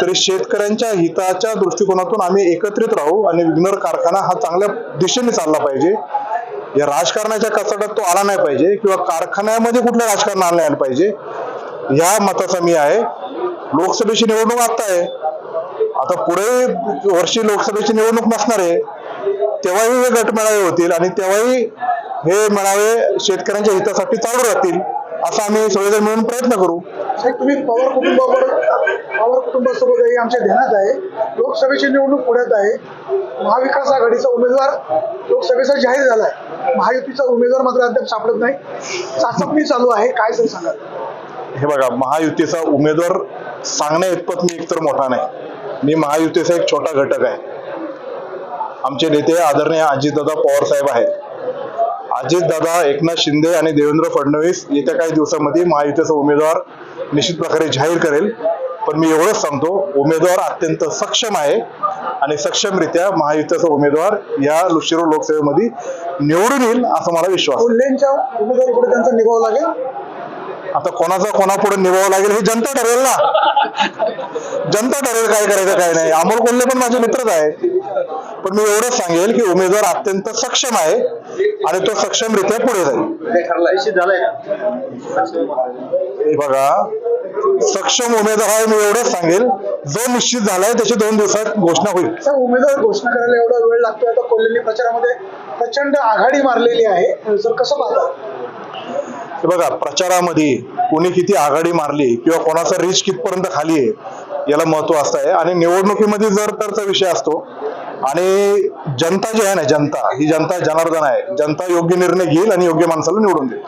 तरी शेतकऱ्यांच्या हिताच्या दृष्टिकोनातून आम्ही एकत्रित राहू आणि विघ्नर कारखाना हा चांगल्या दिशेने चालला पाहिजे. या राजकारणाच्या कचाट्यात तो आला नाही पाहिजे किंवा कारखान्यामध्ये कुठलं राजकारण आलं नाही पाहिजे या मताचा मी आहे. लोकसभेची निवडणूक आता आहे. आता पुढे वर्षी लोकसभेची निवडणूक नसणार आहे. तेव्हाही हे गटमेळावे होतील आणि तेव्हाही हे मेळावे शेतकऱ्यांच्या हितासाठी चालू राहतील. असं आम्ही सगळेजण मिळून प्रयत्न करू. साहेब तुम्ही पवार कुटुंबावर पवार कुटुंबासोबतही आमच्या ध्यानात आहे. लोकसभेची निवडणूक पुढ्यात आहे. महाविकास आघाडीचा उमेदवार लोकसभेचा जाहीर झालाय. महायुतीचा उमेदवार मात्र अद्याप सापडत नाही. चाचपणी चालू आहे. काय सर सांगाल? हे बघा महायुतीचा उमेदवार सांगण्या इतपत मी एकतर मोठा नाही. मी महायुतीचा एक छोटा घटक आहे. आमचे नेते आदरणीय अजितदादा पवार साहेब आहेत. अजितदादा एकनाथ शिंदे आणि देवेंद्र फडणवीस येत्या काही दिवसामध्ये महायुतीचा उमेदवार निश्चित प्रकारे जाहीर करेल. पण मी एवढंच सांगतो उमेदवार अत्यंत सक्षम आहे आणि सक्षमरित्या महायुतीचा उमेदवार या शिरूर लोकसभेमध्ये निवडून येईल असा मला विश्वास पुढे त्यांचा निभाव लागेल? आता कोणाचा कोणापुढे निभावं लागेल हे जनता ठरेल ना? जनता ठरेल काय करायचं काय नाही. अमोल कोल्हे पण माझे मित्रच आहे पण मी एवढंच सांगेल की उमेदवार अत्यंत सक्षम आहे आणि तो सक्षमरित्या पुढे जाईल. बघा सक्षम उमेदवार आहे मी एवढंच सांगेल. जो निश्चित झालाय त्याची दोन दिवसात घोषणा होईल. उमेदवार घोषणा करायला एवढा वेळ लागतोय. आता कोल्हेंनी प्रचारामध्ये प्रचंड आघाडी मारलेली आहे. सर कसं पाहता? हे बघा प्रचारामध्ये कोणी किती आघाडी मारली किंवा कोणाचा रीच कितपर्यंत खाली आहे याला महत्त्व असतं आहे. आणि निवडणुकीमध्ये जर तरचा विषय असतो आणि जनता जी आहे ना जनता ही जनता जनार्दन आहे. जनता योग्य निर्णय घेईल आणि योग्य माणसाला निवडून देईल.